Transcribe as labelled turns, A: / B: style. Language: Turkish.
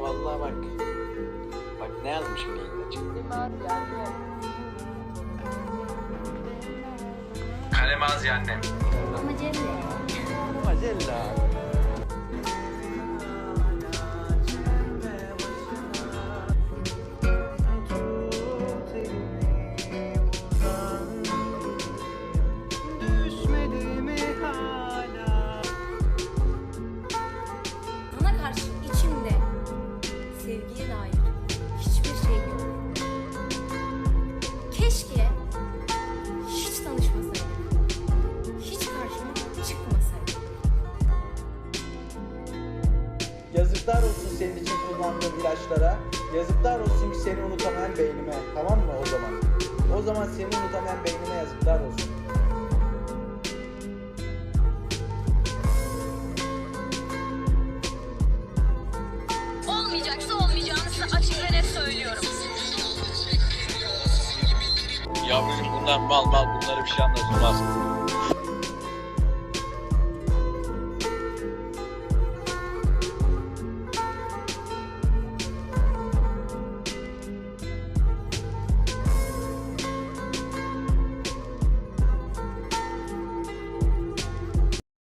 A: Burada vallahi bak. Bak ne yazmış mailde açık. Kalem az ya annem.
B: Ama.
A: Macella.
B: Sana karşı içimde sevgiye dair hiçbir şey yok. Keşke hiç tanışmasaydık. Hiç karşıma çıkmasaydık.
C: Yazıklar olsun senin için kullandığım ilaçlara. Yazıklar olsun ki seni unutamayan beynime. Tamam mı o zaman? O zaman seni unutamayan beynime yazıklar olsun.
A: Yavrucuk bunlar mal mal bunlara bir şey anlatılmaz.